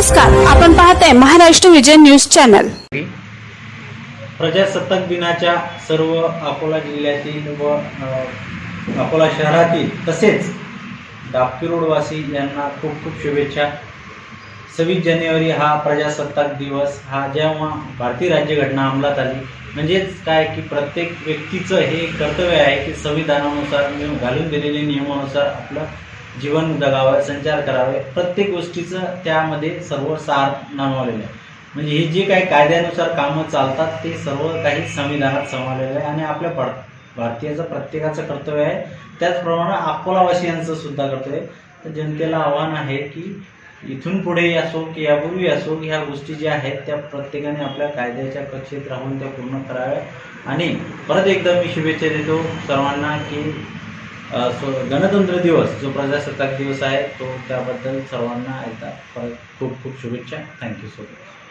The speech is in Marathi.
नमस्कार आपण पाहताय महाराष्ट्र विजय न्यूज चॅनल. प्रजासत्ताक दिनाच्या सर्व अकोला जिल्ह्यातील व अकोला शहरातील तसेच दापकी रोडवासी यांना खूप खूप शुभेच्छा. सव्वीस जानेवारी हा प्रजासत्ताक दिवस हा जेव्हा भारतीय राज्यघटना अंमलात आली म्हणजेच काय की प्रत्येक व्यक्तीचं हे कर्तव्य आहे की संविधानानुसार घालून दिलेल्या नियमानुसार आपलं जीवन जगावं संचार करावे प्रत्येक गोष्टीचं त्यामध्ये सर्व सार नमवलेलं आहे. म्हणजे हे जे काही कायद्यानुसार कामं चालतात ते सर्व काही संविधानात समावलेलं आहे आणि आपल्या भार भारतीयाचं प्रत्येकाचं कर्तव्य आहे. त्याचप्रमाणे अकोलावासियांचं सुद्धा कर्तव्य आहे. तर जनतेला आव्हान आहे की इथून पुढे असो की यापूर्वी असो की ह्या गोष्टी ज्या आहेत त्या प्रत्येकाने आपल्या कायद्याच्या कक्षेत राहून त्या पूर्ण कराव्या आणि परत एकदा मी शुभेच्छा देतो सर्वांना की गणतंत्र दिवस जो प्रजासत्ताक दिवस आहे तो त्याबद्दल सर्वांना एकदा परत खूप खूप शुभेच्छा. Thank you so much